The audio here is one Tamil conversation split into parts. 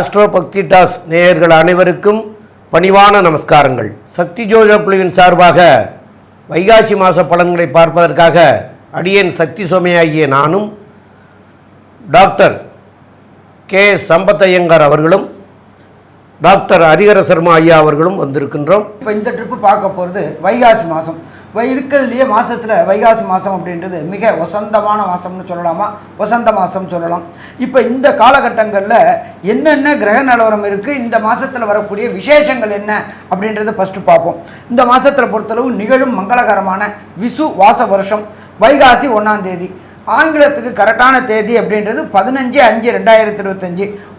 ஆஸ்ட்ரோ பக்தி டாஸ் நேயர்கள் அனைவருக்கும் பணிவான நமஸ்காரங்கள். சக்தி ஜோதிட குழுவின் சார்பாக வைகாசி மாத பலன்களை பார்ப்பதற்காக அடியேன் சக்தி சோமையாகிய நானும் டாக்டர் கே. சம்பத்தையங்கார் அவர்களும் டாக்டர் ஹரிஹர சர்மா ஐயா அவர்களும் வந்திருக்கின்றோம். இப்போ இந்த ட்ரிப்பு பார்க்க போகிறது வைகாசி மாதம் இருக்கிறதுலையே மாதத்தில் வைகாசி மாதம் அப்படின்றது மிக வசந்தமான மாதம்னு சொல்லலாமா? வசந்த மாதம் சொல்லலாம். இப்போ இந்த காலகட்டங்களில் என்னென்ன கிரக நிலவரம் இருக்குது இந்த மாதத்தில் வரக்கூடிய விசேஷங்கள் என்ன? அப்படின்றத ஃபஸ்ட்டு பார்ப்போம். இந்த மாதத்தில் பொறுத்தளவு நிகழும் மங்களகரமான விசு வாச வருஷம் வைகாசி ஒன்றாம் தேதி. ஆங்கிலத்துக்கு கரெக்டான தேதி அப்படின்றது பதினஞ்சு அஞ்சு ரெண்டாயிரத்தி இருபத்தஞ்சி.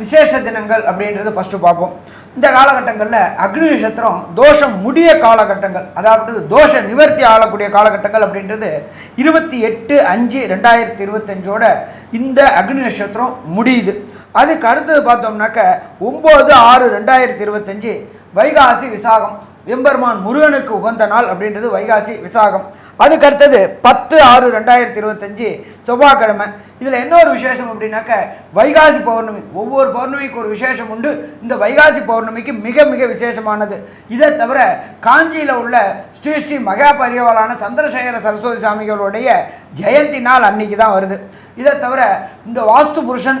விசேஷ தினங்கள் அப்படின்றது ஃபஸ்ட்டு பார்ப்போம். இந்த காலகட்டங்களில் அக்னி நட்சத்திரம் தோஷம் முடிய காலகட்டங்கள் அதாவது தோஷ நிவர்த்தி ஆளக்கூடிய காலகட்டங்கள் அப்படின்றது இருபத்தி எட்டு அஞ்சு ரெண்டாயிரத்தி இருபத்தஞ்சோட இந்த அக்னி நட்சத்திரம் முடியுது. அதுக்கு அடுத்தது பார்த்தோம்னாக்க ஒம்பது ஆறு ரெண்டாயிரத்தி இருபத்தஞ்சு வைகாசி விசாகம். எம்பெருமான் முருகனுக்கு உகந்த நாள் அப்படின்றது வைகாசி விசாகம். அதுக்கு அடுத்தது பத்து ஆறு ரெண்டாயிரத்தி இருபத்தஞ்சி செவ்வாய்க்கிழமை. இதில் என்ன ஒரு விசேஷம் அப்படின்னாக்க வைகாசி பௌர்ணமி. ஒவ்வொரு பௌர்ணமிக்கு ஒரு விசேஷம் உண்டு. இந்த வைகாசி பௌர்ணமிக்கு மிக மிக விசேஷமானது. இதை தவிர காஞ்சியில் உள்ள ஸ்ரீ ஸ்ரீ மகா பரிவாளான சந்திரசேகர சரஸ்வதி சாமிகளுடைய ஜெயந்தி நாள் அன்னைக்கு தான் வருது. இதை தவிர இந்த வாஸ்து புருஷன்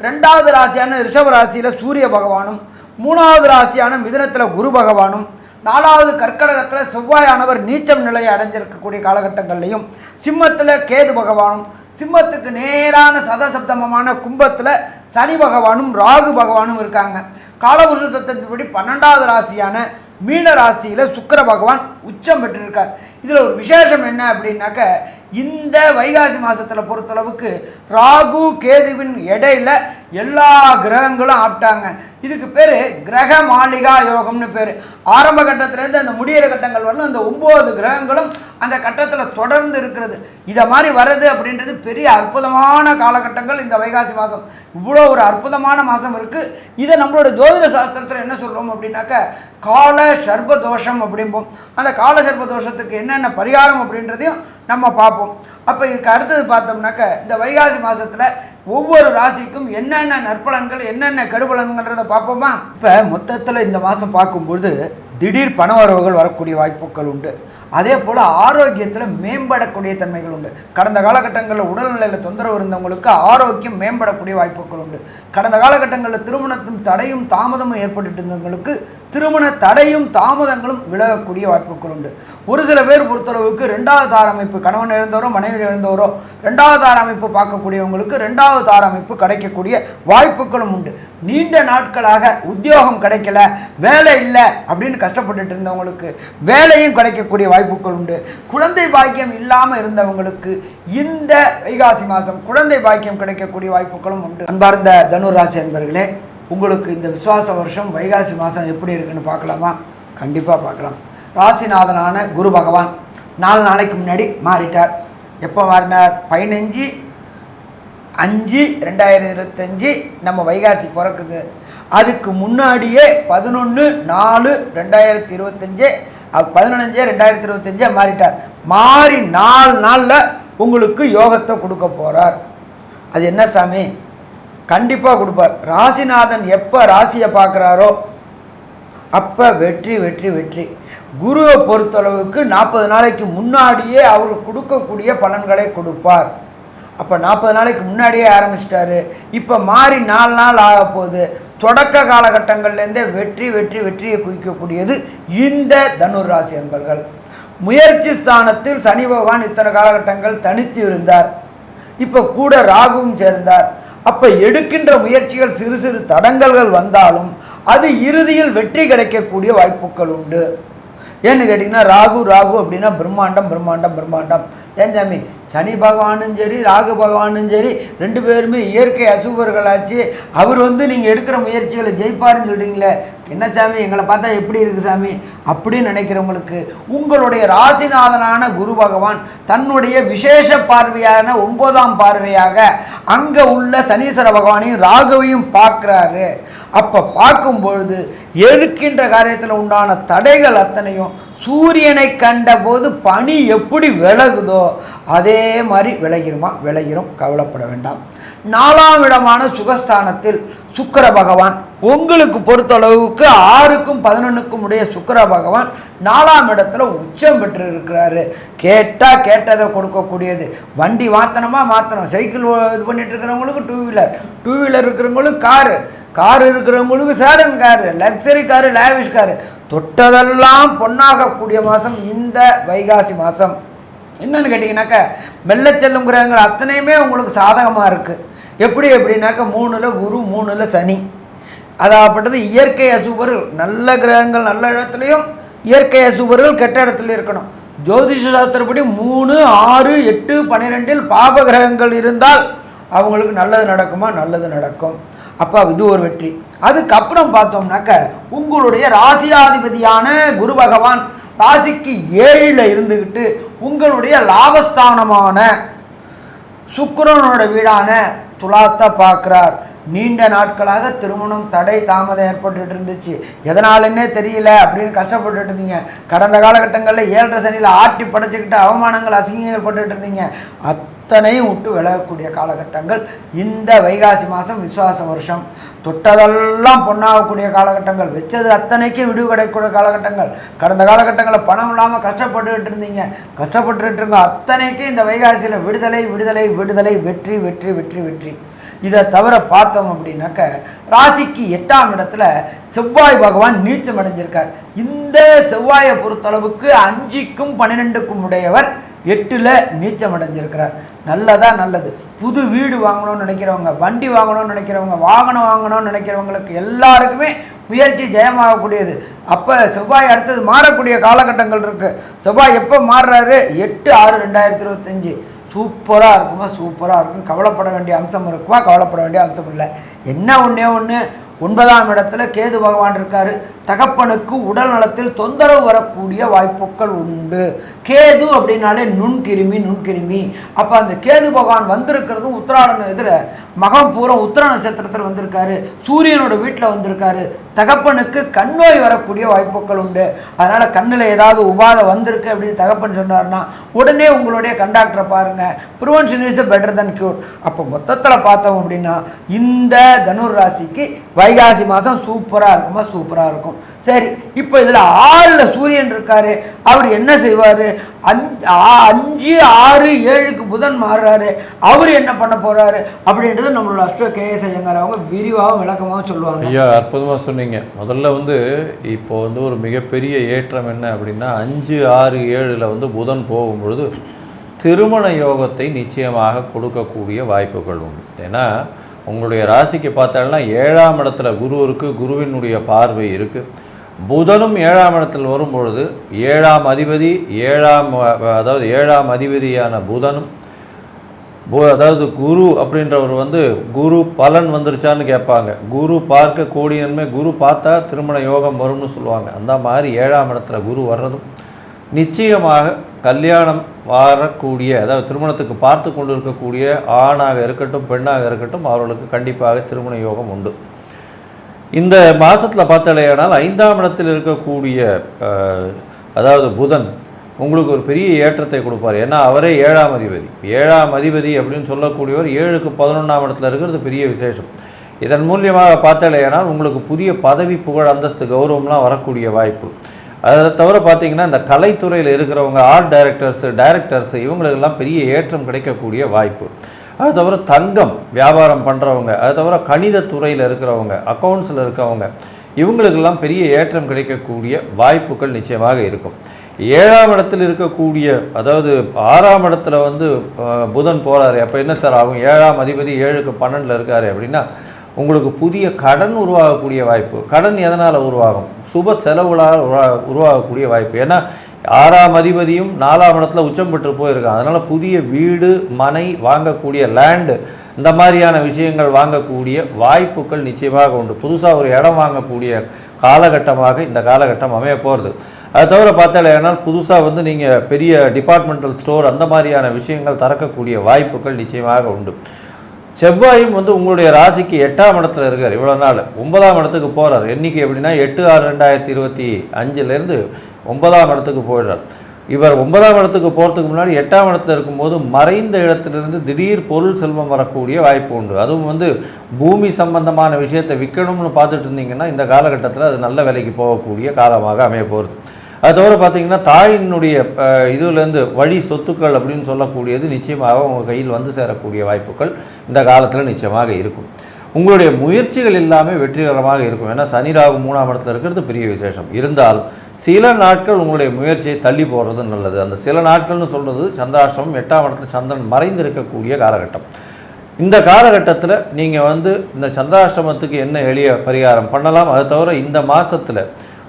ரெண்டாவது ராசியான ரிஷப ராசியில் சூரிய பகவானும் மூணாவது ராசியான மிதுனத்தில் குரு பகவானும் நாலாவது கற்கடகத்தில் செவ்வாயானவர் நீச்சம் நிலையை அடைஞ்சிருக்கக்கூடிய காலகட்டங்கள்லையும் சிம்மத்தில் கேது பகவானும் சிம்மத்துக்கு நேரான சதசப்தமமான கும்பத்தில் சனி பகவானும் ராகு பகவானும் இருக்காங்க. காலபுருஷ தத்துவத்தின்படி பன்னெண்டாவது ராசியான மீன ராசியில் சுக்கிர பகவான் உச்சம் பெற்றிருக்கார். இதில் ஒரு விசேஷம் என்ன அப்படின்னாக்க இந்த வைகாசி மாதத்தில் பொறுத்தளவுக்கு ராகு கேதுவின் இடையில எல்லா கிரகங்களும் ஆப்டாங்க. இதுக்கு பேர் கிரக மாளிகா யோகம்னு பேர். ஆரம்ப கட்டத்திலேருந்து அந்த முடியிற கட்டங்கள் வரலும் அந்த ஒம்பது கிரகங்களும் அந்த கட்டத்தில் தொடர்ந்து இருக்கிறது. இதை மாதிரி வர்றது அப்படின்றது பெரிய அற்புதமான காலகட்டங்கள் இந்த வைகாசி மாதம் இவ்வளோ ஒரு அற்புதமான மாதம் இருக்குது இதை நம்மளோட ஜோதிட சாஸ்திரத்தில் என்ன சொல்லுவோம் அப்படின்னாக்க கால சர்ப தோஷம் அப்படிம்போம். அந்த கால சர்ப தோஷத்துக்கு என்னென்ன பரிகாரம் அப்படின்றதையும் நம்ம பார்ப்போம். அப்போ இதுக்கு அடுத்தது பார்த்தோம்னாக்க இந்த வைகாசி மாதத்தில் ஒவ்வொரு ராசிக்கும் என்னென்ன நற்பலன்கள் என்னென்ன கெடுபலன்கள்ன்றதை பார்ப்போமா? இப்போ மொத்தத்தில் இந்த மாதம் பார்க்கும்பொழுது திடீர் பண வரவுகள் வரக்கூடிய வாய்ப்புகள் உண்டு. அதே போல் ஆரோக்கியத்தில் மேம்படக்கூடிய தன்மைகள் உண்டு. கடந்த காலகட்டங்களில் உடல்நிலையில் தொந்தரவு இருந்தவங்களுக்கு ஆரோக்கியம் மேம்படக்கூடிய வாய்ப்புகள் உண்டு. கடந்த காலகட்டங்களில் திருமணத்தின் தடையும் தாமதமும் ஏற்பட்டு இருந்தவங்களுக்கு திருமண தடையும் தாமதங்களும் விலகக்கூடிய வாய்ப்புகள் உண்டு. ஒரு சில பேர் பொறுத்தளவுக்கு ரெண்டாவது தார அமைப்பு கணவன் இழந்தவரோ மனைவி இழந்தவரோ ரெண்டாவது தார அமைப்பு பார்க்கக்கூடியவங்களுக்கு ரெண்டாவது தார அமைப்பு கிடைக்கக்கூடிய வாய்ப்புகளும் உண்டு. நீண்ட நாட்களாக உத்தியோகம் கிடைக்கல வேலை இல்லை அப்படின்னு கஷ்டப்பட்டுட்டு இருந்தவங்களுக்கு வேலையும் கிடைக்கக்கூடிய வாய்ப்புகள் உண்டு. குழந்தை பாக்கியம் இல்லாமல் இருந்தவங்களுக்கு இந்த வைகாசி மாதம் குழந்தை பாக்கியம் கிடைக்கக்கூடிய வாய்ப்புகளும் உண்டு. அன்பார்ந்த தனுராசி அன்பர்களே உங்களுக்கு இந்த விசுவாச வருஷம் வைகாசி மாதம் எப்படி இருக்குன்னு பார்க்கலாமா? கண்டிப்பாக பார்க்கலாம். ராசிநாதனான குரு பகவான் நாலு நாளைக்கு முன்னாடி மாறிட்டார். எப்போ மாறினார்? பதினஞ்சு அஞ்சு ரெண்டாயிரத்தி இருபத்தஞ்சி நம்ம வைகாசி பிறக்குது. அதுக்கு முன்னாடியே பதினொன்று நாலு ரெண்டாயிரத்தி இருபத்தஞ்சு பதினஞ்சு ரெண்டாயிரத்தி இருபத்தஞ்சே மாறிட்டார். மாறி நாலு நாளில் உங்களுக்கு யோகத்தை கொடுக்க போகிறார் அது என்ன சாமி? கண்டிப்பாக கொடுப்பார். ராசிநாதன் எப்போ ராசியை பார்க்குறாரோ அப்போ வெற்றி வெற்றி வெற்றி. குருவை பொறுத்தளவுக்கு நாற்பது நாளைக்கு முன்னாடியே அவர் கொடுக்கக்கூடிய பலன்களை கொடுப்பார். அப்போ நாற்பது நாளைக்கு முன்னாடியே ஆரம்பிச்சிட்டாரு. இப்போ மாறி நாலு நாள் ஆக போகுது தொடக்க காலகட்டங்கள்லேருந்தே வெற்றி வெற்றி வெற்றியை குவிக்கக்கூடியது இந்த தனுர் ராசி என்பர்கள் முயற்சி ஸ்தானத்தில் சனி பகவான் இத்தனை காலகட்டங்கள் தனித்து இருந்தார். இப்போ கூட ராகுவும் சேர்ந்தார். அப்போ எடுக்கின்ற முயற்சிகள் சிறு சிறு தடங்கல்கள் வந்தாலும் அது இறுதியில் வெற்றி கிடைக்கக்கூடிய வாய்ப்புகள் உண்டு. ஏன்னு கேட்டிங்கன்னா ராகு ராகு அப்படின்னா பிரம்மாண்டம் பிரம்மாண்டம் பிரம்மாண்டம். ஏன் சாமி? சனி பகவானும் சரி ராகு பகவானும் சரி ரெண்டு பேருமே இயற்கை அசுபர்களாச்சு. அவர் வந்து நீங்கள் எடுக்கிற முயற்சிகளை ஜெயிப்பாருன்னு சொல்கிறீங்களே என்ன சாமி எங்களை பார்த்தா எப்படி இருக்குது சாமி? அப்படின்னு நினைக்கிறவங்களுக்கு உங்களுடைய ராசிநாதனான குரு பகவான் தன்னுடைய விசேஷ பார்வையான ஒன்பதாம் பார்வையாக அங்கே உள்ள சனீஸ்வர பகவானையும் ராகுவையும் பார்க்குறாரு. அப்போ பார்க்கும் பொழுது எடுக்கின்ற காரியத்தில் உண்டான தடைகள் அத்தனையும் சூரியனை கண்டபோது பனி எப்படி விலகுதோ அதே மாதிரி விலகிருமா? விலகிரும். கவலைப்பட வேண்டாம். நாலாம் இடமான சுகஸ்தானத்தில் சுக்கர பகவான். உங்களுக்கு பொறுத்தளவுக்கு ஆறுக்கும் பதினொன்றுக்கும் உடைய சுக்கர பகவான் நாலாம் இடத்துல உச்சம் பெற்று இருக்கிறாரு கேட்டால் கேட்டதை கொடுக்கக்கூடியது. வண்டி மாற்றணுமா மாற்றணும் சைக்கிள் இது பண்ணிட்டு இருக்கிறவங்களுக்கு டூ வீலர் டூ வீலர் இருக்கிறவங்களுக்கு காரு. கார் இருக்கிறவங்களுக்கு sedan car. Luxury car lavish car. தொட்டதெல்லாம் பொன்னாகக்கூடிய மாதம் இந்த வைகாசி மாதம். என்னன்னு கேட்டிங்கனாக்கா மெல்ல செல்லும் கிரகங்கள் அத்தனையுமே உங்களுக்கு சாதகமாக இருக்குது எப்படி எப்படின்னாக்கா மூணில் குரு மூணில் சனி. அதாகப்பட்டது இயற்கை அசுபர்கள் நல்ல கிரகங்கள் நல்ல இடத்துலையும் இயற்கை அசுபர்கள் கெட்ட இடத்துல இருக்கணும். ஜோதிஷ சாஸ்திரப்படி மூணு ஆறு எட்டு பன்னிரெண்டில் பாப கிரகங்கள் இருந்தால் அவங்களுக்கு நல்லது நடக்குமா? நல்லது நடக்கும். அப்போ இது ஒரு வெற்றி. அதுக்கப்புறம் பார்த்தோம்னாக்க உங்களுடைய ராசியாதிபதியான குரு பகவான் ராசிக்கு ஏழில் இருந்துக்கிட்டு உங்களுடைய லாபஸ்தானமான சுக்கரனோட வீடான துலாத்த பார்க்குறார். நீண்ட நாட்களாக திருமணம் தடை தாமதம் ஏற்பட்டுட்டு இருந்துச்சு. எதனாலன்னே தெரியல அப்படின்னு கஷ்டப்பட்டுட்டு இருந்தீங்க. கடந்த காலகட்டங்களில் ஏழரை சனியில் ஆட்டி படைச்சிக்கிட்டு அவமானங்கள் அசிங்கம் ஏற்பட்டுட்டு இருந்தீங்க. அத்தனையும் விட்டு விலகக்கூடிய காலகட்டங்கள். இந்த வைகாசி மாதம் விசுவாச வருஷம். தொட்டதெல்லாம் பொண்ணாகக்கூடிய காலகட்டங்கள். வச்சது அத்தனைக்கும் விடுவு கிடைக்கக்கூடிய காலகட்டங்கள். கடந்த காலகட்டங்களில் பணம் இல்லாமல் கஷ்டப்பட்டுக்கிட்டு இருந்தீங்க. கஷ்டப்பட்டுக்கிட்டு இருங்க அத்தனைக்கும் இந்த வைகாசியில் விடுதலை விடுதலை விடுதலை வெற்றி வெற்றி வெற்றி வெற்றி. இதை தவிர பார்த்தோம் அப்படின்னாக்க ராசிக்கு எட்டாம் இடத்துல செவ்வாய் பகவான் நீச்சம் அடைஞ்சிருக்கார். இந்த செவ்வாயை பொறுத்தளவுக்கு அஞ்சுக்கும் பன்னிரெண்டுக்கும் உடையவர் எட்டில் நீச்சம் அடைஞ்சிருக்கிறார் நல்லதா நல்லது. புது வீடு வாங்கணும்னு நினைக்கிறவங்க வண்டி வாங்கணும்னு நினைக்கிறவங்க வாகனம் வாங்கணும்னு நினைக்கிறவங்களுக்கு எல்லாருக்குமே முயற்சி ஜெயமாகக்கூடியது. அப்போ செவ்வாய் அடுத்தது மாறக்கூடிய காலகட்டங்கள் இருக்குது செவ்வாய் எப்போ மாறுறாரு? எட்டு ஆறு ரெண்டாயிரத்தி இருபத்தஞ்சி. சூப்பராக இருக்குமா? சூப்பராக இருக்கும். கவலைப்பட வேண்டிய அம்சம் இருக்குமா? கவலைப்பட வேண்டிய அம்சம் இல்லை. என்ன ஒன்றே ஒன்று ஒன்பதாம் இடத்துல கேது பகவான் இருக்கார். தகப்பனுக்கு உடல் நலத்தில் தொந்தரவு வரக்கூடிய வாய்ப்புகள் உண்டு. கேது அப்படின்னாலே நுண்கிருமி நுண்கிருமி. அப்போ அந்த கேது பகவான் வந்திருக்கிறதும் உத்திராடம் எதிர மகம் பூரம் உத்திர நட்சத்திரத்தில் வந்திருக்காரு. சூரியனோட வீட்டில் வந்திருக்காரு. தகப்பனுக்கு கண் நோய் வரக்கூடிய வாய்ப்புகள் உண்டு. அதனால் கண்ணில் ஏதாவது உபாதை வந்திருக்கு அப்படின்னு தகப்பன் சொன்னார்னா உடனே உங்களுடைய கண்டாக்டரை பாருங்கள் prevention is better than cure அப்போ மொத்தத்தில் பார்த்தோம் அப்படின்னா இந்த தனுர் ராசிக்கு வைகாசி மாதம் சூப்பராக இருக்குமா? சூப்பராக இருக்கும். சரி இப்போ இதில் ஆறில் சூரியன் இருக்காரு. அவர் என்ன செய்வார்? அஞ்சு அஞ்சு ஆறு ஏழுக்கு புதன் மாறுறாரு. அவர் என்ன பண்ண போகிறாரு அப்படின்றது நம்மளோட அஷ்ட கேஎஸ் ஐயங்கார் அவங்க விரிவாகவும் விளக்கமாகவும் சொல்லுவாங்க. ஐயா அற்புதமாக சொன்னீங்க. முதல்ல வந்து இப்போ வந்து ஒரு மிகப்பெரிய ஏற்றம் என்ன அப்படின்னா அஞ்சு ஆறு ஏழில் வந்து புதன் போகும்பொழுது திருமண யோகத்தை நிச்சயமாக கொடுக்கக்கூடிய வாய்ப்புகள் உண்டு. ஏன்னா உங்களுடைய ராசிக்கு பார்த்தாலும் ஏழாம் இடத்துல குரு இருக்குது குருவினுடைய பார்வை இருக்குது புதனும் ஏழாம் இடத்தில் வரும்பொழுது ஏழாம் அதிபதி ஏழாம் அதாவது ஏழாம் அதிபதியான புதனும் பு- அதாவது குரு அப்படின்றவர் வந்து குரு பலன் வந்துருச்சான்னு கேட்பாங்க. குரு பார்க்க கூடியன்மை குரு பார்த்தா திருமண யோகம் வரும்னு சொல்லுவாங்க. அந்த மாதிரி ஏழாம் இடத்துல குரு வர்றதும் நிச்சயமாக கல்யாணம் வரக்கூடிய அதாவது திருமணத்துக்கு பார்த்து கொண்டு இருக்கக்கூடிய ஆணாக இருக்கட்டும் பெண்ணாக இருக்கட்டும் அவர்களுக்கு கண்டிப்பாக திருமண யோகம் உண்டு. இந்த மாதத்தில் பார்த்தாலேயானால் ஐந்தாம் இடத்தில் இருக்கக்கூடிய அதாவது புதன் உங்களுக்கு ஒரு பெரிய ஏற்றத்தை கொடுப்பார். ஏன்னா அவரே ஏழாம் அதிபதி. ஏழாம் அதிபதி அப்படின்னு சொல்லக்கூடியவர் ஏழுக்கு பதினொன்றாம் இடத்துல இருக்கிறது பெரிய விசேஷம். இதன் மூலியமாக பார்த்தாலேயானால் உங்களுக்கு புதிய பதவி புகழ் அந்தஸ்து கௌரவம்லாம் வரக்கூடிய வாய்ப்பு. அதை தவிர பார்த்தீங்கன்னா இந்த கலைத்துறையில் இருக்கிறவங்க ஆர்ட் டைரக்டர்ஸு டைரக்டர்ஸு இவங்களுக்கெல்லாம் பெரிய ஏற்றம் கிடைக்கக்கூடிய வாய்ப்பு. அது தவிர தங்கம் வியாபாரம் பண்ணுறவங்க அது தவிர கணித துறையில் இருக்கிறவங்க அக்கௌண்ட்ஸில் இருக்கிறவங்க இவங்களுக்கெல்லாம் பெரிய ஏற்றம் கிடைக்கக்கூடிய வாய்ப்புகள் நிச்சயமாக இருக்கும். ஏழாம் இடத்தில் இருக்கக்கூடிய அதாவது ஆறாம் இடத்துல வந்து புதன் போகிறாரு அப்போ என்ன சார் ஆகும்? ஏழாம் அதிபதி ஏழுக்கு பன்னெண்டில் இருக்காரு அப்படின்னா உங்களுக்கு புதிய கடன் உருவாகக்கூடிய வாய்ப்பு. கடன் எதனால் உருவாகும்? சுப செலவுகளால் உருவா உருவாகக்கூடிய வாய்ப்பு. ஏன்னா ஆறாம் அதிபதியும் நாலாம் இடத்துல உச்சம் பெற்று போயிருக்காங்க அதனால் புதிய வீடு மனை வாங்கக்கூடிய லேண்டு இந்த மாதிரியான விஷயங்கள் வாங்கக்கூடிய வாய்ப்புகள் நிச்சயமாக உண்டு. புதுசாக ஒரு இடம் வாங்கக்கூடிய காலகட்டமாக இந்த காலகட்டம் அமைய போகிறது அது தவிர பார்த்தாலேனால் புதுசாக வந்து நீங்கள் பெரிய டிபார்ட்மெண்டல் ஸ்டோர் அந்த மாதிரியான விஷயங்கள் திறக்கக்கூடிய வாய்ப்புகள் நிச்சயமாக உண்டு. செவ்வாயும் வந்து உங்களுடைய ராசிக்கு எட்டாம் இடத்துல இருக்கார். இவ்வளோ நாள். ஒன்பதாம் இடத்துக்கு போகிறார் எண்ணிக்கை எப்படின்னா எட்டு ஆறு ரெண்டாயிரத்தி இருபத்தி அஞ்சுலேருந்து ஒன்பதாம் இடத்துக்கு போயிடுறார். இவர் ஒன்பதாம் இடத்துக்கு போகிறதுக்கு முன்னாடி எட்டாம் இடத்துல இருக்கும்போது மறைந்த இடத்துலேருந்து திடீர் பொருள் செல்வம் வரக்கூடிய வாய்ப்பு உண்டு. அதுவும் வந்து பூமி சம்பந்தமான விஷயத்தை விற்கணும்னு பார்த்துட்டு இருந்தீங்கன்னா இந்த காலகட்டத்தில் அது நல்ல விலைக்கு போகக்கூடிய காலமாக அமைய போகிறது அது தவிர பார்த்தீங்கன்னா தாயினுடைய இதுலேருந்து வழி சொத்துக்கள் அப்படின்னு சொல்லக்கூடியது நிச்சயமாக உங்கள் கையில் வந்து சேரக்கூடிய வாய்ப்புகள் இந்த காலத்தில் நிச்சயமாக இருக்கும். உங்களுடைய முயற்சிகள் எல்லாமே வெற்றிகரமாக இருக்கும். ஏன்னா சனி ராகு மூணாம் இடத்துல இருக்கிறது பெரிய விசேஷம். இருந்தாலும் சில நாட்கள் உங்களுடைய முயற்சியை தள்ளி போடுறது நல்லது. அந்த சில நாட்கள்னு சொல்கிறது சந்தாஷ்டமம் எட்டாம் இடத்துல சந்திரன் மறைந்து இருக்கக்கூடிய காலகட்டம். இந்த காலகட்டத்தில் நீங்கள் வந்து இந்த சந்தாஷ்டமத்துக்கு என்ன எளிய பரிகாரம் பண்ணலாம்? அது தவிர இந்த மாதத்தில்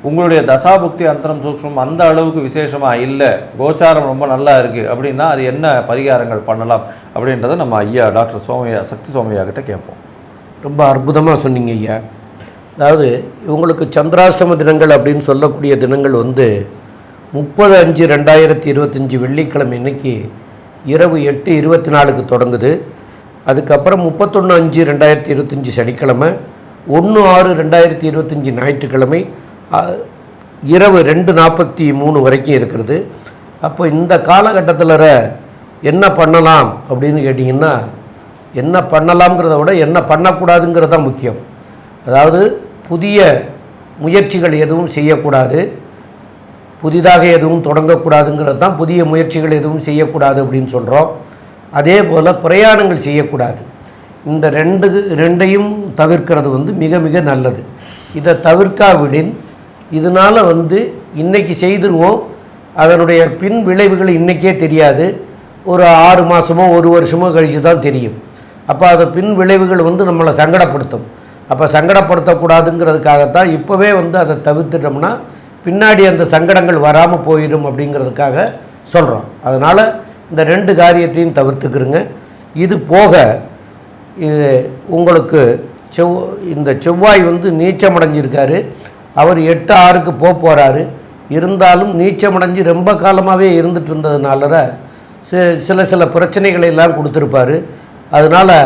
உங்களுடைய தசாபுக்தி அந்தரம் சூக்ஷம் அந்த அளவுக்கு விசேஷமாக இல்லை கோச்சாரம் ரொம்ப நல்லா இருக்குது அப்படின்னா அது என்ன பரிகாரங்கள் பண்ணலாம் அப்படின்றத நம்ம ஐயா டாக்டர் சோமையா சக்தி சோமையா கிட்ட கேட்போம். ரொம்ப அற்புதமாக சொன்னீங்க ஐயா. அதாவது இவங்களுக்கு சந்திராஷ்டம தினங்கள் அப்படின்னு சொல்லக்கூடிய தினங்கள் வந்து முப்பது அஞ்சு ரெண்டாயிரத்தி இருபத்தஞ்சி வெள்ளிக்கிழமை இன்னைக்கு இரவு எட்டு இருபத்தி நாலுக்கு தொடங்குது. அதுக்கப்புறம் முப்பத்தொன்று அஞ்சு ரெண்டாயிரத்தி இருபத்தஞ்சி சனிக்கிழமை ஒன்று ஆறு ரெண்டாயிரத்தி இருபத்தஞ்சி ஞாயிற்றுக்கிழமை இரவு ரெண்டு நாற்பத்தி மூணு வரைக்கும் இருக்கிறது. அப்போ இந்த காலகட்டத்தில் என்ன பண்ணலாம் அப்படின்னு கேட்டிங்கன்னா என்ன பண்ணலாம்ங்கிறத விட என்ன பண்ணக்கூடாதுங்கிறது தான் முக்கியம். அதாவது புதிய முயற்சிகள் எதுவும் செய்யக்கூடாது. புதிதாக எதுவும் தொடங்கக்கூடாதுங்கிறது தான் புதிய முயற்சிகள் எதுவும் செய்யக்கூடாது அப்படின்னு சொல்கிறோம் அதே போல் பிரயாணங்கள் செய்யக்கூடாது. இந்த ரெண்டு ரெண்டையும் தவிர்க்கிறது வந்து மிக மிக நல்லது. இதை தவிர்க்காவிடின் இதனால் வந்து இன்றைக்கி செய்திருவோம். அதனுடைய பின் விளைவுகள் இன்றைக்கே தெரியாது. ஒரு ஆறு மாதமோ ஒரு வருஷமோ கழித்து தான் தெரியும். அப்போ அதை பின் விளைவுகள் வந்து நம்மளை சங்கடப்படுத்தும். அப்போ சங்கடப்படுத்தக்கூடாதுங்கிறதுக்காகத்தான் இப்போவே வந்து அதை தவிர்த்துட்டோம்னா பின்னாடி அந்த சங்கடங்கள் வராமல் போயிடும் அப்படிங்கிறதுக்காக சொல்கிறோம் அதனால் இந்த ரெண்டு காரியத்தையும் தவிர்த்துக்கிறோங்க இது போக இது உங்களுக்கு செவ் இந்த செவ்வாய் வந்து நீச்சமடைஞ்சிருக்காரு அவர் எட்டு ஆறுக்கு போக போகிறாரு இருந்தாலும் நீச்சமடைஞ்சு ரொம்ப காலமாகவே இருந்துட்டு இருந்ததுனால சில சில பிரச்சனைகளை எல்லாம் கொடுத்துருப்பாரு. அதனால்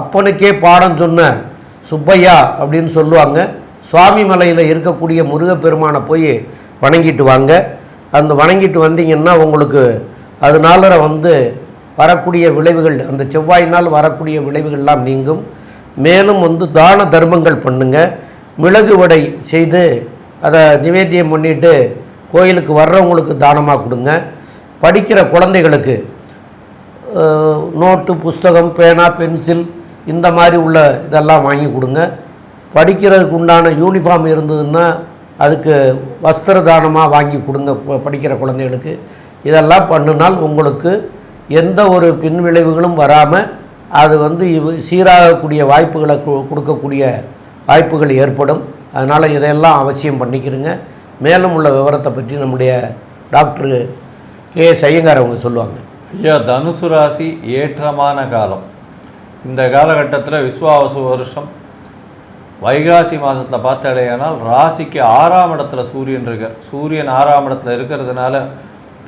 அப்பனுக்கே பாடம் சொன்ன சுப்பையா அப்படின்னு சொல்லுவாங்க. சுவாமி மலையில் இருக்கக்கூடிய முருகப்பெருமானை போய் வணங்கிட்டு வாங்க. அந்த வணங்கிட்டு வந்தீங்கன்னா உங்களுக்கு அதனால வந்து வரக்கூடிய விளைவுகள் அந்த செவ்வாயினால் வரக்கூடிய விளைவுகள்லாம் நீங்கும். மேலும் வந்து தான தர்மங்கள் பண்ணுங்கள் மிளகு வடை செய்து அதை நிவேத்தியம் பண்ணிட்டு கோயிலுக்கு வர்றவங்களுக்கு தானமாக கொடுங்க. படிக்கிற குழந்தைகளுக்கு நோட்டு புஸ்தகம் பேனா பென்சில் இந்த மாதிரி உள்ள இதெல்லாம் வாங்கி கொடுங்க. படிக்கிறதுக்கு உண்டான யூனிஃபார்ம் இருந்ததுன்னா அதுக்கு வஸ்திர தானமாக வாங்கி கொடுங்க படிக்கிற குழந்தைகளுக்கு. இதெல்லாம் பண்ணினால் உங்களுக்கு எந்த ஒரு பின்விளைவுகளும் வராமல் அது வந்து சீராகக்கூடிய வாய்ப்புகளை கொடுக்கக்கூடிய வாய்ப்புகள் ஏற்படும். அதனால் இதையெல்லாம் அவசியம் பண்ணிக்கிறங்க மேலும் உள்ள விவரத்தை பற்றி நம்முடைய டாக்டர் கே எஸ் ஐயங்கார் அவங்க சொல்லுவாங்க. ஐயா தனுசு ராசி ஏற்றமான காலம். இந்த காலகட்டத்தில் விஸ்வாவசு வருஷம். வைகாசி மாதத்தில் பார்த்தாலேயானால் ராசிக்கு ஆறாம் இடத்துல சூரியன் இருக்கார். சூரியன் ஆறாம் இடத்துல இருக்கிறதுனால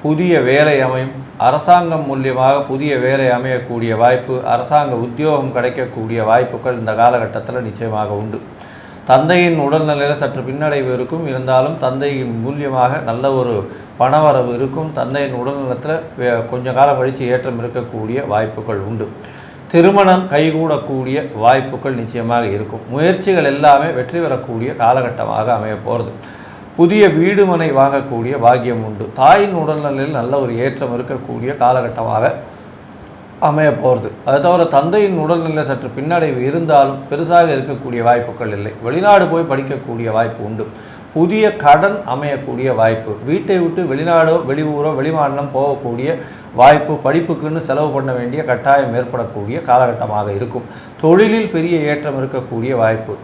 புதிய வேலை அமையும். அரசாங்கம் மூலியமாக புதிய வேலை அமையக்கூடிய வாய்ப்பு அரசாங்க உத்தியோகம் கிடைக்கக்கூடிய வாய்ப்புகள் இந்த காலகட்டத்தில் நிச்சயமாக உண்டு. தந்தையின் உடல்நிலையில் சற்று பின்னடைவு இருக்கும். இருந்தாலும் தந்தையின் மூலியமாக நல்ல ஒரு பணவரவு இருக்கும். தந்தையின் உடல்நலத்தில் கொஞ்ச காலம் கழித்து ஏற்றம் இருக்கக்கூடிய வாய்ப்புகள் உண்டு. திருமணம் கைகூடக்கூடிய வாய்ப்புகள் நிச்சயமாக இருக்கும். முயற்சிகள் எல்லாமே வெற்றி பெறக்கூடிய காலகட்டமாக அமைய போகிறது புதிய வீடு மனை வாங்கக்கூடிய பாக்கியம் உண்டு. தாயின் உடல்நிலையில் நல்ல ஒரு ஏற்றம் இருக்கக்கூடிய காலகட்டமாக அமைய போகிறது அது தவிர தந்தையின் உடல்நிலை சற்று பின்னடைவு இருந்தாலும் பெருசாக இருக்கக்கூடிய வாய்ப்புகள் இல்லை. வெளிநாடு போய் படிக்கக்கூடிய வாய்ப்பு உண்டு. புதிய கடன் அமையக்கூடிய வாய்ப்பு. வீட்டை விட்டு வெளிநாடோ வெளியூரோ வெளிமாநிலம் போகக்கூடிய வாய்ப்பு படிப்புக்குன்னு செலவு பண்ண வேண்டிய கட்டாயம் ஏற்படக்கூடிய காலகட்டமாக இருக்கும். தொழிலில் பெரிய ஏற்றம் இருக்கக்கூடிய வாய்ப்பு.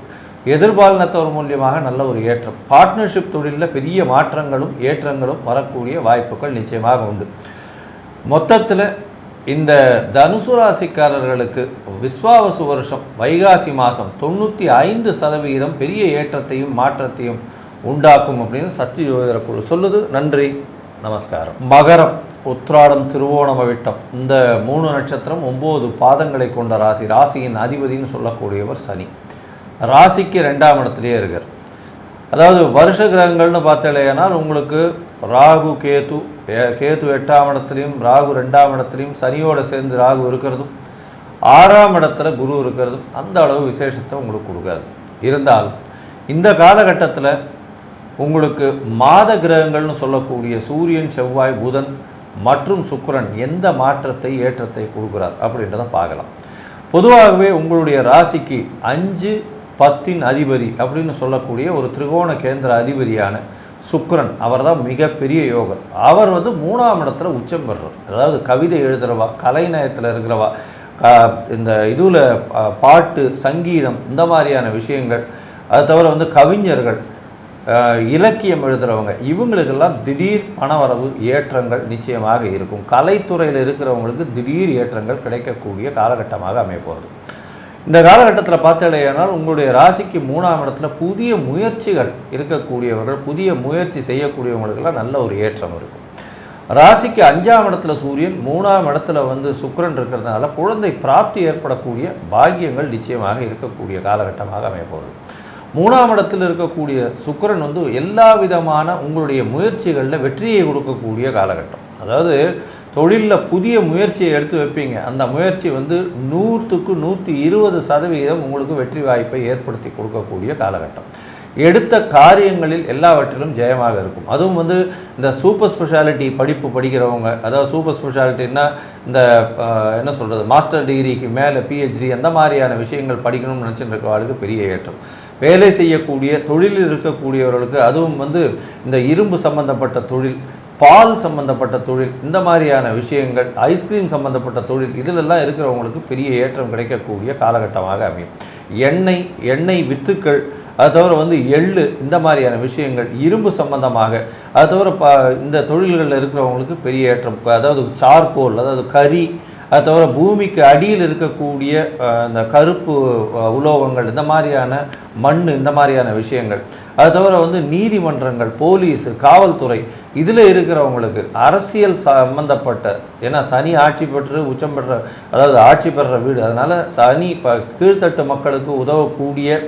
எதிர்பாலினத்தவர் மூலியமாக நல்ல ஒரு ஏற்றம். பார்ட்னர்ஷிப் தொழிலில் பெரிய மாற்றங்களும் ஏற்றங்களும் வரக்கூடிய வாய்ப்புகள் நிச்சயமாக உண்டு. மொத்தத்தில் இந்த தனுசு ராசிக்காரர்களுக்கு விஸ்வாவசு வருஷம் வைகாசி மாதம் தொண்ணூற்றி ஐந்து சதவீதம் பெரிய ஏற்றத்தையும் மாற்றத்தையும் உண்டாக்கும் அப்படின்னு சத்தி ஜோதிடர் குழு சொல்லுது. நன்றி நமஸ்காரம். மகரம் உத்ராடம் திருவோணம் விட்டம் இந்த மூணு நட்சத்திரம் ஒம்பது பாதங்களை கொண்ட ராசி. ராசியின் அதிபதின்னு சொல்லக்கூடியவர் சனி. ராசிக்கு ரெண்டாம் இடத்துலையே இருக்கார். அதாவது வருஷ கிரகங்கள்னு பார்த்தலையானால் உங்களுக்கு ராகு கேது கேத்து கேது எட்டாம் இடத்துலையும் ராகு ரெண்டாம் இடத்துலையும் சனியோடு சேர்ந்து ராகு இருக்கிறதும் ஆறாம் இடத்துல குரு இருக்கிறதும் அந்த அளவு விசேஷத்தை உங்களுக்கு கொடுக்காது. இருந்தாலும் இந்த காலகட்டத்தில் உங்களுக்கு மாத கிரகங்கள்னு சொல்லக்கூடிய சூரியன் செவ்வாய் புதன் மற்றும் சுக்கிரன் எந்த மாற்றத்தை ஏற்றத்தை கொடுக்குறார் அப்படின்றத பார்க்கலாம். பொதுவாகவே உங்களுடைய ராசிக்கு அஞ்சு பத்தின் அதிபதி அப்படின்னு சொல்லக்கூடிய ஒரு திரிகோண கேந்திர அதிபதியான சுக்ரன் அவர் தான் மிகப்பெரிய யோகர். அவர் வந்து மூணாம் இடத்துல உச்சம் பெறுறார். அதாவது கவிதை எழுதுகிறவா கலைநயத்தில் இருக்கிறவா க- இந்த இதுல பாட்டு சங்கீதம் இந்த மாதிரியான விஷயங்கள். அது தவிர வந்து கவிஞர்கள் இலக்கியம் எழுதுகிறவங்க இவங்களுக்கெல்லாம் திடீர் பணவரவு ஏற்றங்கள் நிச்சயமாக இருக்கும். கலைத்துறையில் இருக்கிறவங்களுக்கு திடீர் ஏற்றங்கள் கிடைக்கக்கூடிய காலகட்டமாக அமைய போகிறது இந்த காலகட்டத்தில் பார்த்தடையானால் உங்களுடைய ராசிக்கு மூணாம் இடத்துல புதிய முயற்சிகள் இருக்கக்கூடியவர்கள் புதிய முயற்சி செய்யக்கூடியவங்களுக்கெல்லாம் நல்ல ஒரு ஏற்றம் இருக்கும். ராசிக்கு அஞ்சாம் இடத்துல சூரியன் மூணாம் இடத்துல வந்து சுக்கிரன் இருக்கிறதுனால குழந்தை பிராப்தி ஏற்படக்கூடிய பாக்கியங்கள் நிச்சயமாக இருக்கக்கூடிய காலகட்டமாக அமையப்போகுது. மூணாம் இடத்தில் இருக்கக்கூடிய சுக்கிரன் வந்து எல்லா விதமான உங்களுடைய முயற்சிகளில் வெற்றியை கொடுக்கக்கூடிய காலகட்டம். அதாவது தொழிலில் புதிய முயற்சியை எடுத்து வைப்பீங்க. அந்த முயற்சி வந்து நூற்றுக்கு நூற்றி இருபது சதவீதம் உங்களுக்கு வெற்றி வாய்ப்பை ஏற்படுத்தி கொடுக்கக்கூடிய காலகட்டம். எடுத்த காரியங்களில் எல்லாவற்றிலும் ஜெயமாக இருக்கும். அதுவும் வந்து இந்த சூப்பர் ஸ்பெஷாலிட்டி படிப்பு படிக்கிறவங்க அதாவது சூப்பர் ஸ்பெஷாலிட்டின்னா இந்த என்ன சொல்கிறது மாஸ்டர் டிகிரிக்கு மேலே பிஹெச்டி அந்த மாதிரியான விஷயங்கள் படிக்கணும்னு நினச்சிட்டு இருக்கவாளுக்கு பெரிய ஏற்றம். வேலை செய்யக்கூடிய தொழிலில் இருக்கக்கூடியவர்களுக்கு அதுவும் வந்து இந்த இரும்பு சம்பந்தப்பட்ட தொழில் பால் சம்பந்தப்பட்ட தொழில் இந்த மாதிரியான விஷயங்கள் ஐஸ்கிரீம் சம்பந்தப்பட்ட தொழில் இதிலெல்லாம் இருக்கிறவங்களுக்கு பெரிய ஏற்றம் கிடைக்கக்கூடிய காலகட்டமாக அமையும். எண்ணெய் எண்ணெய் வித்துக்கள் அது தவிர வந்து எள்ளு இந்த மாதிரியான விஷயங்கள் இரும்பு சம்பந்தமாக அது தவிர ப இந்த தொழில்களில் இருக்கிறவங்களுக்கு பெரிய ஏற்றம் அதாவது சார்கோல் அதாவது கறி அது தவிர பூமிக்கு அடியில் இருக்கக்கூடிய இந்த கருப்பு உலோகங்கள் இந்த மாதிரியான மண் இந்த மாதிரியான விஷயங்கள். அது தவிர வந்து நீதிமன்றங்கள் போலீஸ் காவல்துறை இதில் இருக்கிறவங்களுக்கு அரசியல் சம்மந்தப்பட்ட ஏன்னா சனி ஆட்சி பெற்று உச்சம் பெற்ற அதாவது ஆட்சி பெற்ற வீடு அதனால் சனி இப்போ கீழ்த்தட்டு மக்களுக்கு உதவக்கூடிய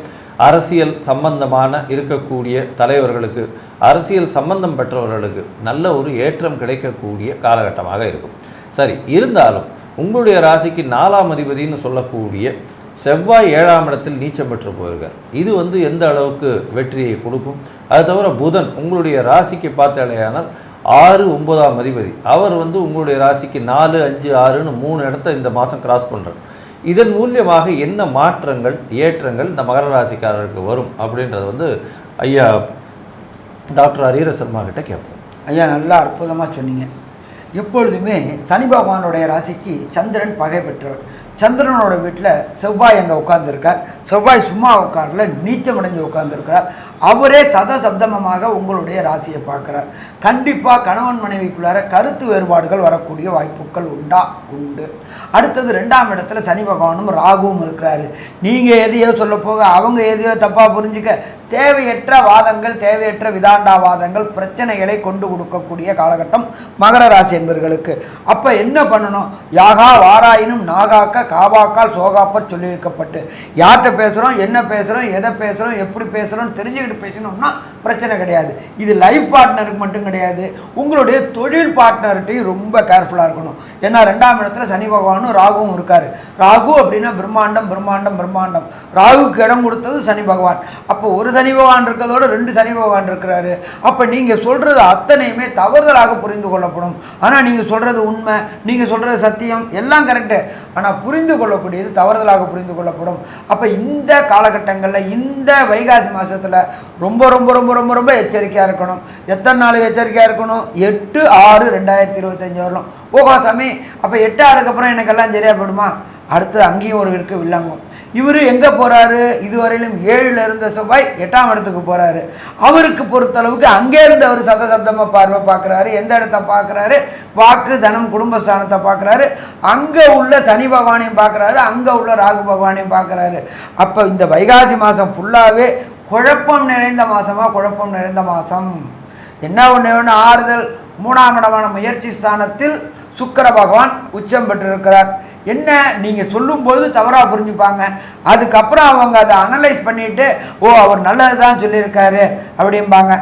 அரசியல் சம்பந்தமான இருக்கக்கூடிய தலைவர்களுக்கு அரசியல் சம்பந்தம் பெற்றவர்களுக்கு நல்ல ஒரு ஏற்றம் கிடைக்கக்கூடிய காலகட்டமாக இருக்கும். சரி இருந்தாலும் உங்களுடைய ராசிக்கு நாலாம் அதிபதினு சொல்லக்கூடிய செவ்வாய் ஏழாம் இடத்தில் நீச்சம் பெற்று போயிருக்கார். இது வந்து எந்த அளவுக்கு வெற்றியை கொடுக்கும்? அது தவிர புதன் உங்களுடைய ராசிக்கு பார்த்தாலேயானால் ஆறு ஒன்பதாம் அதிபதி. அவர் வந்து உங்களுடைய ராசிக்கு நாலு அஞ்சு ஆறுன்னு மூணு இடத்த இந்த மாதம் கிராஸ் பண்ணுறார் இதன் மூலியமாக என்ன மாற்றங்கள் ஏற்றங்கள் இந்த மகர ராசிக்காரருக்கு வரும் அப்படின்றது வந்து ஐயா டாக்டர் ஹரீர சர்மா கிட்ட கேட்போம். ஐயா நல்லா அற்புதமாக சொன்னீங்க. எப்பொழுதுமே சனி பகவானுடைய ராசிக்கு சந்திரன் பகை பெற்றவர். சந்திரனோட வீட்டில் செவ்வாய் அங்கே உட்கார்ந்துருக்கார். செவ்வாய் சும்மா உட்காரல நீச்சம் அடைஞ்சு உட்கார்ந்துருக்கிறார். அவரே சதசப்தமமாக உங்களுடைய ராசியை பார்க்குறார். கண்டிப்பாக கணவன் மனைவிக்குள்ளார கருத்து வேறுபாடுகள் வரக்கூடிய வாய்ப்புகள் உண்டா? உண்டு. அடுத்தது ரெண்டாம் இடத்துல சனி பகவானும் ராகுவும் இருக்கிறாரு. நீங்கள் எதையோ சொல்ல போக அவங்க எதையோ தப்பாக புரிஞ்சுக்க தேவையற்ற வாதங்கள் தேவையற்ற விதாண்டாவாதங்கள் பிரச்சனைகளை கொண்டு கொடுக்கக்கூடிய காலகட்டம் மகர ராசி என்பவர்களுக்கு அப்போ என்ன பண்ணணும்? யாகா வாராயினும் நாகாக்க காவாக்கால் சோகாப்பர் சொல்லியிருக்கப்பட்டு. யார்கிட்ட பேசுகிறோம் என்ன பேசுகிறோம் எதை பேசுகிறோம் எப்படி பேசுகிறோம் தெரிஞ்சுக்கிட்டு பேசணும்னா பிரச்சனை கிடையாது. இது லைஃப் பார்ட்னருக்கு மட்டும் கிடையாது. உங்களுடைய தொழில் பார்ட்னர்கிட்டையும் ரொம்ப கேர்ஃபுல்லாக இருக்கணும். ஏன்னா ரெண்டாம் இடத்துல சனி பகவானும் ராகுவும் இருக்கார். ராகு அப்படின்னா பிரம்மாண்டம் பிரம்மாண்டம் பிரம்மாண்டம். ராகுக்கு இடம் கொடுத்தது சனி பகவான். அப்போ ஒரு சனி பகவான் இருக்கிறதோட ரெண்டு சனி பகவான் இருக்கிறாரு. அப்போ நீங்கள் சொல்கிறது அத்தனையுமே தவறுதலாக புரிந்து கொள்ளப்படும். ஆனால் நீங்கள் சொல்கிறது உண்மை நீங்கள் சொல்கிறது சத்தியம் எல்லாம் கரெக்டு ஆனால் புரிந்து கொள்ளக்கூடியது தவறுதலாக புரிந்து கொள்ளப்படும். அப்போ இந்த காலகட்டங்களில் இந்த வைகாசி மாதத்தில் ரொம்ப ரொம்ப ரொம்ப ரொம்ப ரொம்ப எச்சரிக்கையாக இருக்கணும். எத்தனை நாள் எச்சரிக்கையாக இருக்கணும்? எட்டு ஆறு ரெண்டாயிரத்தி இருபத்தஞ்சி வரலாம் ஓஹோ சாமி. அப்போ எட்டு ஆறுக்கு அப்புறம் எனக்கெல்லாம் சரியாக போயிடுமா? அடுத்து அங்கேயும் ஒரு இருக்கு வில்லாங்கும். இவர் எங்கே போகிறாரு இதுவரையிலும் ஏழில் இருந்த செவ்வாய் எட்டாம் இடத்துக்கு போகிறாரு அவருக்கு பொறுத்தளவுக்கு அங்கேருந்து அவர் சதசப்தமாக பார்வை பார்க்குறாரு. எந்த இடத்த பார்க்குறாரு? வாக்கு தனம் குடும்பஸ்தானத்தை பார்க்குறாரு. அங்கே உள்ள சனி பகவானையும் பார்க்குறாரு. அங்கே உள்ள ராகு பகவானையும் பார்க்குறாரு. அப்போ இந்த வைகாசி மாதம் ஃபுல்லாகவே குழப்பம் நிறைந்த மாதமாக குழப்பம் நிறைந்த மாதம் என்ன ஒன்று ஒன்று ஆறுதல். மூணாம் இடமான முயற்சி ஸ்தானத்தில் சுக்கர பகவான் உச்சம் பெற்றிருக்கிறார். என்ன நீங்கள் சொல்லும்போது தவறாக புரிஞ்சுப்பாங்க. அதுக்கப்புறம் அவங்க அதை அனலைஸ் பண்ணிவிட்டு ஓ அவர் நல்லது தான் சொல்லியிருக்காரு அப்படிம்பாங்க.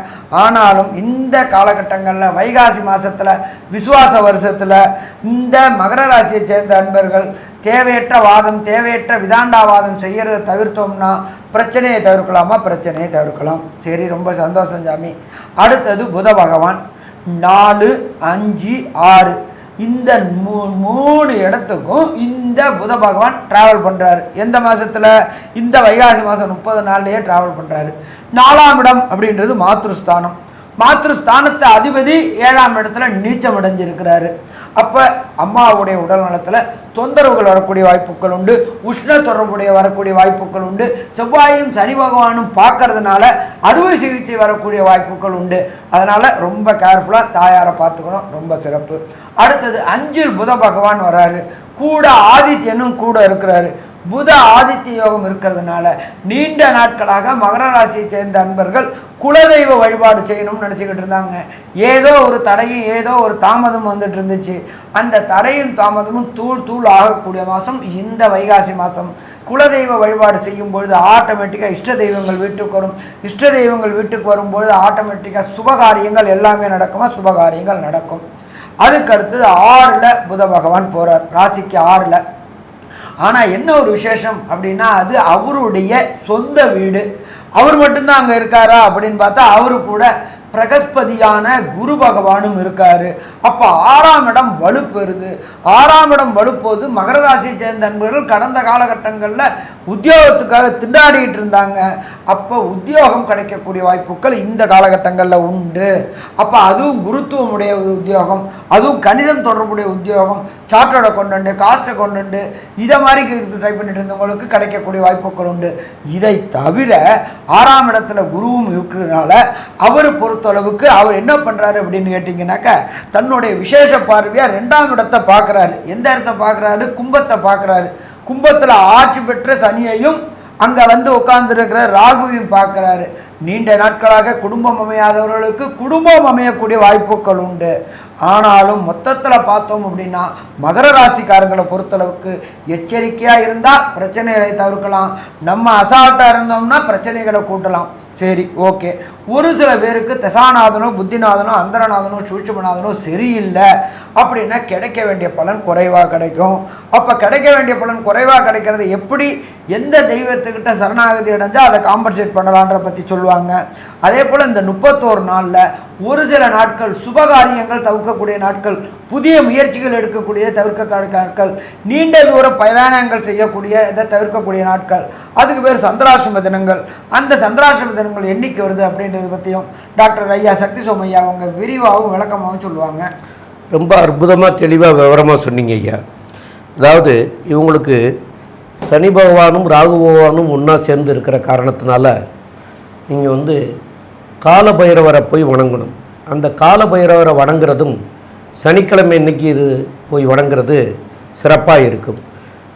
ஆனாலும் இந்த காலகட்டங்களில் வைகாசி மாதத்தில் விசுவாச வருஷத்தில் இந்த மகர ராசியை சேர்ந்த அன்பர்கள் தேவையற்ற வாதம் தேவையற்ற விதாண்டாவாதம் செய்கிறத தவிர்த்தோம்னா பிரச்சனையை தவிர்க்கலாமா? பிரச்சனையை தவிர்க்கலாம். சரி ரொம்ப சந்தோஷம் சாமி. அடுத்தது புத பகவான். நாலு அஞ்சு ஆறு. இந்த மூ மூணு இடத்துக்கும் இந்த புத பகவான் ட்ராவல் பண்ணுறாரு எந்த மாதத்தில் இந்த வைகாசி மாதம் முப்பது நாள்லேயே ட்ராவல் பண்ணுறாரு நாலாம் இடம் அப்படின்றது மாத்ருஸ்தானம். மாத்ருஸ்தானத்தை அதிபதி ஏழாம் இடத்துல நீச்சம் அடைஞ்சிருக்கிறாரு. அப்போ அம்மாவுடைய உடல் நலத்தில் தொந்தரவுகள் வரக்கூடிய வாய்ப்புகள் உண்டு. உஷ்ண தொடர்புடைய வரக்கூடிய வாய்ப்புகள் உண்டு. செவ்வாயும் சனி பகவானும் பார்க்கறதுனால அறுவை சிகிச்சை வரக்கூடிய வாய்ப்புகள் உண்டு. அதனால் ரொம்ப கேர்ஃபுல்லாக தாயாரை பார்த்துக்கணும். ரொம்ப சிறப்பு. அடுத்தது அஞ்சில் புத பகவான் வராரு. கூட ஆதித்யனும் கூட இருக்கிறாரு. புத ஆதித்ய யோகம் இருக்கிறதுனால நீண்ட நாட்களாக மகர ராசியை சேர்ந்த அன்பர்கள் குலதெய்வ வழிபாடு செய்யணும்னு நினச்சிக்கிட்டு இருந்தாங்க. ஏதோ ஒரு தடையும் ஏதோ ஒரு தாமதம் வந்துட்டு இருந்துச்சு. அந்த தடையும் தாமதமும் தூள் தூள் ஆகக்கூடிய மாதம் இந்த வைகாசி மாதம் குலதெய்வ வழிபாடு செய்யும் பொழுது ஆட்டோமேட்டிக்காக இஷ்ட தெய்வங்கள் வீட்டுக்கு வரும். இஷ்ட தெய்வங்கள் வீட்டுக்கு வரும்பொழுது ஆட்டோமேட்டிக்காக சுபகாரியங்கள் எல்லாமே நடக்குமா? சுபகாரியங்கள் நடக்கும். அதுக்கு அடுத்தது ஆறில் புத பகவான் போகிறார் ராசிக்கு ஆறில். ஆனால் என்ன ஒரு விசேஷம் அப்படின்னா அது அவருடைய சொந்த வீடு. அவர் மட்டும்தான் அங்கே இருக்காரா அப்படின்னு பார்த்தா அவரு கூட பிரகஸ்பதியான குரு பகவானும் இருக்காரு. அப்போ ஆறாம் இடம் வலுப்பெறுது. ஆறாம் இடம் வலுப்போது மகர ராசியை சேர்ந்த நண்பர்கள் கடந்த காலகட்டங்களில் உத்தியோகத்துக்காக திண்டாடிக்கிட்டு இருந்தாங்க. அப்போ உத்தியோகம் கிடைக்கக்கூடிய வாய்ப்புகள் இந்த காலகட்டங்களில் உண்டு. அப்போ அதுவும் குருத்துவம் உடைய உத்தியோகம் அதுவும் கணிதம் தொடர்புடைய உத்தியோகம் சார்ட்டோட கொண்டு காஸ்ட்டை கொண்டு இதை மாதிரி ட்ரை பண்ணிட்டு இருந்தவங்களுக்கு கிடைக்கக்கூடிய வாய்ப்புகள் உண்டு. இதை தவிர ஆறாம் இடத்துல குருவும் இருக்கிறதுனால அவர் பொறுத்தளவுக்கு அவர் என்ன பண்ணுறாரு அப்படின்னு கேட்டிங்கனாக்கா தன்னுடைய விசேஷ பார்வையாக ரெண்டாம் இடத்தை பார்க்குறாரு. எந்த இடத்த பார்க்குறாரு? கும்பத்தை பார்க்குறாரு. கும்பத்தில் ஆட்சி பெற்ற சனியையும் அங்கே வந்து உட்கார்ந்துருக்கிற ராகுவையும் பார்க்குறாரு. நீண்ட நாட்களாக குடும்பம் அமையாதவர்களுக்கு குடும்பம் அமையக்கூடிய வாய்ப்புகள் உண்டு. ஆனாலும் மொத்தத்தில் பார்த்தோம் அப்படின்னா மகர ராசிக்காரங்களை பொறுத்தளவுக்கு எச்சரிக்கையாக இருந்தால் பிரச்சனைகளை தவிர்க்கலாம். நம்ம அசால்ட்டாக இருந்தோம்னா பிரச்சனைகளை கூட்டலாம். சரி ஓகே. ஒரு சில பேருக்கு தசாநாதனோ புத்திநாதனோ அந்தரநாதனோ சூட்சமநாதனோ சரியில்லை அப்படின்னா கிடைக்க வேண்டிய பலன் குறைவாக கிடைக்கும். அப்போ கிடைக்க வேண்டிய பலன் குறைவாக கிடைக்கிறது எப்படி? எந்த தெய்வத்துக்கிட்ட சரணாகதி அடைஞ்சால் அதை காம்பன்சேட் பண்ணலான்ற பற்றி சொல்லுவாங்க. அதே போல் இந்த முப்பத்தோரு நாளில் ஒரு சில நாட்கள் சுபகாரியங்கள் தவிர்க்கக்கூடிய நாட்கள் புதிய முயற்சிகள் எடுக்கக்கூடிய தவிர்க்க நாட்கள் நீண்ட தூர பிரயாணங்கள் செய்யக்கூடிய இதை தவிர்க்கக்கூடிய நாட்கள். அதுக்கு பேர் சந்திராசிரம தினங்கள். அந்த சந்திராசிரம தினங்கள் எண்ணிக்கை வருது அப்படின்றத பற்றியும் டாக்டர் ஐயா சக்தி சோமையா அவங்க விரிவாகவும் விளக்கமாகவும் சொல்லுவாங்க. ரொம்ப அற்புதமாக தெளிவாக விவரமாக சொன்னீங்க ஐயா. அதாவது இவங்களுக்கு சனி பகவானும் ராகு பகவானும் ஒன்றா சேர்ந்து இருக்கிற காரணத்தினால நீங்கள் வந்து கால பைரவரை போய் வணங்கணும். அந்த கால பைரவரை வணங்குறதும் சனிக்கிழமை இன்னைக்கு இது போய் வணங்குறது சிறப்பாக இருக்கும்.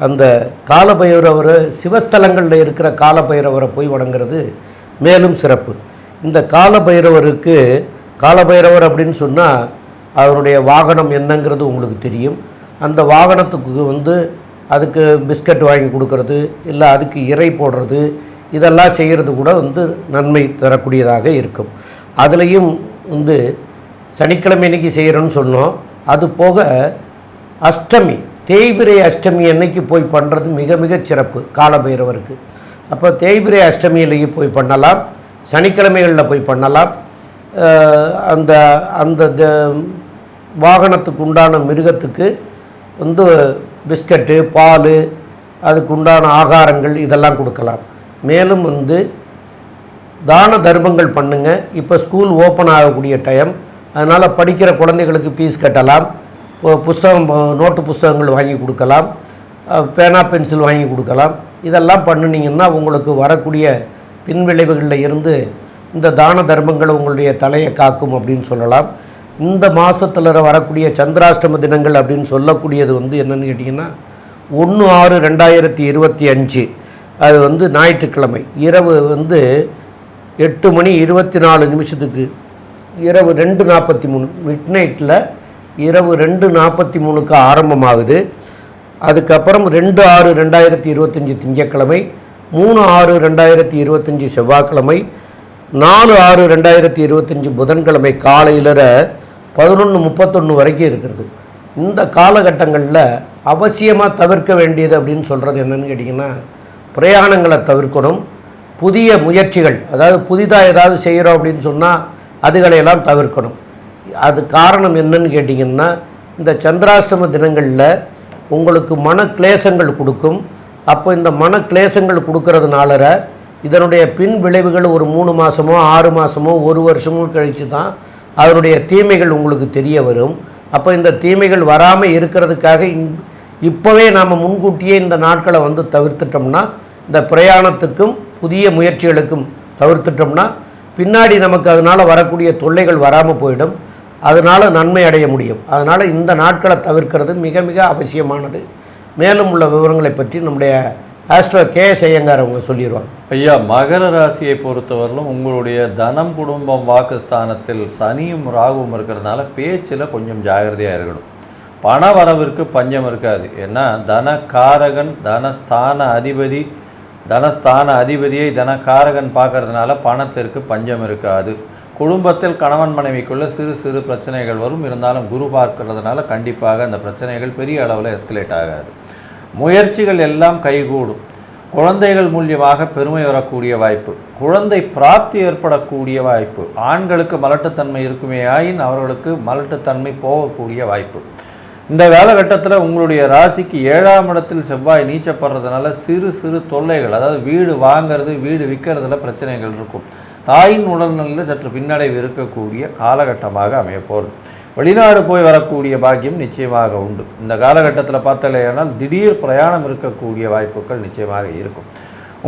அந்த கால பைரவரை சிவஸ்தலங்களில் இருக்கிற கால பைரவரை போய் வணங்குறது மேலும் சிறப்பு. இந்த காலபைரவருக்கு காலபைரவர் அப்படின்னு சொன்னால் அவருடைய வாகனம் என்னங்கிறது உங்களுக்கு தெரியும். அந்த வாகனத்துக்கு வந்து அதுக்கு பிஸ்கட் வாங்கி கொடுக்கறது இல்லை அதுக்கு இறை போடுறது இதெல்லாம் செய்கிறது கூட வந்து நன்மை தரக்கூடியதாக இருக்கும். அதுலேயும் வந்து சனிக்கிழமை அன்னைக்கு செய்கிறோன்னு சொன்னோம். அது போக அஷ்டமி தேய்பிரை அஷ்டமி அன்னைக்கு போய் பண்ணுறது மிக மிக சிறப்பு காலபைரவருக்கு. அப்போ தேய்பிரை அஷ்டமியிலேயே போய் பண்ணலாம். சனிக்கிழமைகளில் போய் பண்ணலாம். அந்த அந்த த- வாகனத்துக்கு உண்டான மிருகத்துக்கு வந்து பிஸ்கட்டு பால் அதுக்கு உண்டான ஆகாரங்கள் இதெல்லாம் கொடுக்கலாம். மேலும் வந்து தான தர்மங்கள் பண்ணுங்க. இப்போ ஸ்கூல் ஓப்பன் ஆகக்கூடிய டைம் அதனால் படிக்கிற குழந்தைகளுக்கு ஃபீஸ் கட்டலாம். புஸ்தகம் நோட்டு புஸ்தகங்கள் வாங்கி கொடுக்கலாம். பேனா பென்சில் வாங்கி கொடுக்கலாம். இதெல்லாம் பண்ணுனீங்கன்னா உங்களுக்கு வரக்கூடிய பின்விளைவுகளில் இருந்து இந்த தான தர்மங்கள் உங்களுடைய தலையை காக்கும் அப்படின்னு சொல்லலாம். இந்த மாதத்தில் வரக்கூடிய சந்திராஷ்டம தினங்கள் அப்படின்னு சொல்லக்கூடியது வந்து என்னென்னு கேட்டிங்கன்னா ஒன்று ஆறு ரெண்டாயிரத்தி இருபத்தி அஞ்சு. அது வந்து ஞாயிற்றுக்கிழமை. இரவு வந்து எட்டு மணி இருபத்தி நாலு நிமிஷத்துக்கு. இரவு ரெண்டு நாற்பத்தி மூணு மிட் நைட்டில் இரவு ரெண்டு நாற்பத்தி மூணுக்கு ஆரம்பமாகுது. அதுக்கப்புறம் ரெண்டு ஆறு ரெண்டாயிரத்தி இருபத்தஞ்சி திங்கக்கிழமை மூணு ஆறு ரெண்டாயிரத்தி இருபத்தஞ்சி செவ்வாய்க்கிழமை நாலு ஆறு ரெண்டாயிரத்தி இருபத்தஞ்சி புதன்கிழமை காலையில் பதினொன்று முப்பத்தொன்று வரைக்கும் இருக்கிறது இந்த காலகட்டங்களில் அவசியமாக தவிர்க்க வேண்டியது அப்படின்னு சொல்கிறது என்னென்னு கேட்டிங்கன்னா பிரயாணங்களை தவிர்க்கணும். புதிய முயற்சிகள் அதாவது புதிதாக ஏதாவது செய்கிறோம் அப்படின்னு சொன்னால் அதுகளையெல்லாம் தவிர்க்கணும். அது காரணம் என்னன்னு கேட்டிங்கன்னா இந்த சந்திராஷ்டம தினங்களில் உங்களுக்கு மன கிளேசங்கள் கொடுக்கும். அப்போ இந்த மன கிளேசங்கள் கொடுக்கறதுனால இதனுடைய பின் விளைவுகள் ஒரு மூணு மாதமோ ஆறு மாதமோ ஒரு வருஷமோ கழித்து தான் அதனுடைய தீமைகள் உங்களுக்கு தெரிய வரும். அப்போ இந்த தீமைகள் வராமல் இருக்கிறதுக்காக இந் இப்போவே நாம் முன்கூட்டியே இந்த நாட்களை வந்து தவிர்த்துட்டோம்னா இந்த பிரயாணத்துக்கும் புதிய முயற்சிகளுக்கும் தவிர்த்துட்டோம்னா பின்னாடி நமக்கு அதனால் வரக்கூடிய தொல்லைகள் வராமல் போயிடும். அதனால் நன்மை அடைய முடியும். அதனால் இந்த நாட்களை தவிர்க்கிறது மிக மிக அவசியமானது. மேலும் உள்ள விவரங்களை பற்றி நம்முடைய ஆஸ்ட்ரோ கே செய்யங்கார் அவங்க சொல்லிடுவாங்க ஐயா மகர ராசியை பொறுத்தவரையிலும் உங்களுடைய தனம் குடும்பம் வாக்குஸ்தானத்தில் சனியும் ராகுவும் இருக்கிறதுனால பேச்சில் கொஞ்சம் ஜாகிரதையாக இருக்கணும். பண வரவிற்கு பஞ்சம் இருக்காது. ஏன்னா தனக்காரகன் தனஸ்தான அதிபதி தனஸ்தான அதிபதியை தனக்காரகன் பார்க்கறதுனால பணத்திற்கு பஞ்சம் இருக்காது. குடும்பத்தில் கணவன் மனைவிக்குள்ள சிறு சிறு பிரச்சனைகள் வரும். இருந்தாலும் குரு பார்க்கறதுனால கண்டிப்பாக அந்த பிரச்சனைகள் பெரிய அளவில் எஸ்கலேட் ஆகாது. முயற்சிகள் எல்லாம் கைகூடும். குழந்தைகள் மூலியமாக பெருமை வரக்கூடிய வாய்ப்பு. குழந்தை பிராப்தி ஏற்படக்கூடிய வாய்ப்பு. ஆண்களுக்கு மலட்டுத்தன்மை இருக்குமே ஆயின் அவர்களுக்கு மலட்டுத்தன்மை போகக்கூடிய வாய்ப்பு. இந்த காலகட்டத்தில் உங்களுடைய ராசிக்கு ஏழாம் இடத்தில் செவ்வாய் நீச்சப்படுறதுனால சிறு சிறு தொல்லைகள் அதாவது வீடு வாங்கிறது வீடு விற்கிறதுல பிரச்சனைகள் இருக்கும். தாயின் உடல்நிலையில் சற்று பின்னடைவு இருக்கக்கூடிய காலகட்டமாக அமைய போகிறது வெளிநாடு போய் வரக்கூடிய பாக்கியம் நிச்சயமாக உண்டு. இந்த காலகட்டத்தில் பார்த்தாலேயானால் திடீர் பிரயாணம் இருக்கக்கூடிய வாய்ப்புகள் நிச்சயமாக இருக்கும்.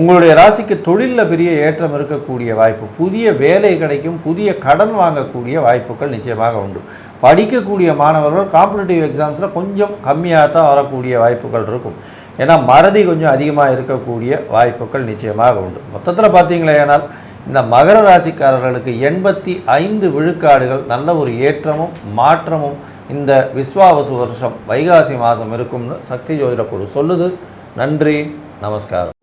உங்களுடைய ராசிக்கு தொழிலில் பெரிய ஏற்றம் இருக்கக்கூடிய வாய்ப்பு புதிய வேலை கிடைக்கும் புதிய கடன் வாங்கக்கூடிய வாய்ப்புகள் நிச்சயமாக உண்டு. படிக்கக்கூடிய மாணவர்கள் காம்படிட்டிவ் எக்ஸாம்ஸில் கொஞ்சம் கம்மியாக தான் வரக்கூடிய வாய்ப்புகள் இருக்கும். ஏன்னா மறதி கொஞ்சம் அதிகமாக இருக்கக்கூடிய வாய்ப்புகள் நிச்சயமாக உண்டு. மொத்தத்தில் பார்த்தீங்களேனால் இந்த மகர ராசிக்காரர்களுக்கு எண்பத்தி ஐந்து விழுக்காடுகள் நல்ல ஒரு ஏற்றமும் மாற்றமும் இந்த விஸ்வாவசு வருஷம் வைகாசி மாதம் இருக்கும்னு சக்தி ஜோதிட குழு சொல்லுது. நன்றி நமஸ்காரம்.